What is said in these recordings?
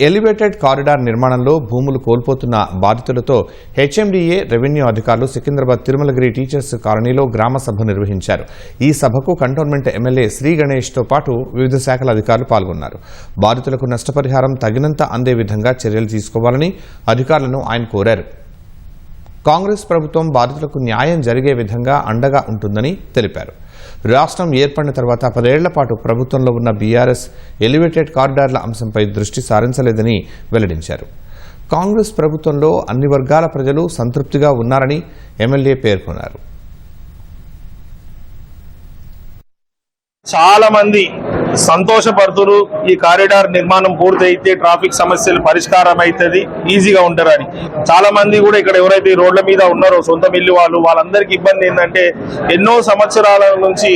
Elevated corridor నిర్మాణంలో భూములు కోల్పోతున్న బాధితులతో HMDA revenue అధికారులు సికింద్రాబాద్ తిరుమలగిరి టీచర్స్ కాలనీలో గ్రామ సభ నిర్వహించారు. ఈ సభకు కంటోన్మెంట్ ఎమ్మెల్యే శ్రీ గణేష్తో పాటు వివిధ శాఖల అధికారులు పాల్గొన్నారు. బాధితులకు నష్టపరిహారం తగినంత అందే విధంగా చర్యలు తీసుకోవాలని అధికారులను ఆయన కోరారు. కాంగ్రెస్ ప్రభుత్వం బాధితులకు న్యాయం జరిగే విధంగా అండగా ఉంటుందని తెలిపారు. రాష్ట్రం ఏర్పడిన తర్వాత పదేళ్ళ పాటు ప్రభుత్వంలో ఉన్న బీఆర్ఎస్ ఎలివేటెడ్ కారిడార్ల అంశంపై దృష్టి సారించలేదని వెల్లడించారు. కాంగ్రెస్ ప్రభుత్వంలో అన్ని వర్గాల ప్రజలు సంతృప్తిగా ఉన్నారని ఎమ్మెల్యే పేర్కొన్నారు. చాలా మంది సంతోషపడుతురు. ఈ కారిడార్ నిర్మాణం పూర్తయితే ట్రాఫిక్ సమస్యలు పరిష్కారం అవుతుంది ఈజీగా ఉంటారని చాలా మంది కూడా ఇక్కడ ఎవరైతే రోడ్ల మీద ఉన్నారో సొంత మిల్లు వాళ్ళు వాళ్ళందరికీ ఇబ్బంది ఏంటంటే ఎన్నో సంవత్సరాల నుంచి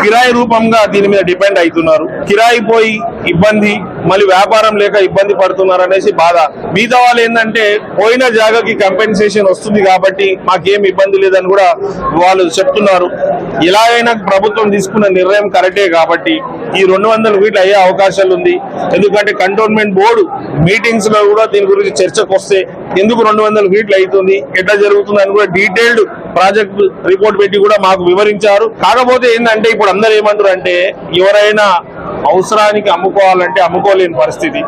కిరాయి రూపంగా దీని మీద డిపెండ్ అవుతున్నారు కిరాయి పోయి ఇబ్బంది మళ్ళీ వ్యాపారం లేక ఇబ్బంది పడుతున్నారు అనేసి బాధ. మిగతా వాళ్ళు ఏంటంటే పోయిన జాగాకి కంపెన్సేషన్ వస్తుంది కాబట్టి మాకేం ఇబ్బంది లేదని కూడా వాళ్ళు చెప్తున్నారు. ఇలాగైనా ప్రభుత్వం తీసుకున్న నిర్ణయం కరెక్టే కాబట్టి ఈ రెండు వందల ఫీట్లు అయ్యే అవకాశాలు ఉంది. ఎందుకంటే కంటోన్మెంట్ బోర్డు మీటింగ్స్లో కూడా దీని గురించి చర్చకు వస్తే ఎందుకు రెండు వందల ఫీట్లు అవుతుంది ఎట్లా జరుగుతుంది అని కూడా డీటెయిల్డ్ ప్రాజెక్ట్ రిపోర్ట్ పెట్టి కూడా మాకు వివరించారు. కాకపోతే ఏంటంటే ఇప్పుడు అందరు ఏమంటారు అంటే ఎవరైనా అవసరానికి అమ్ముకోవాలంటే అమ్ముకోలేని పరిస్థితి.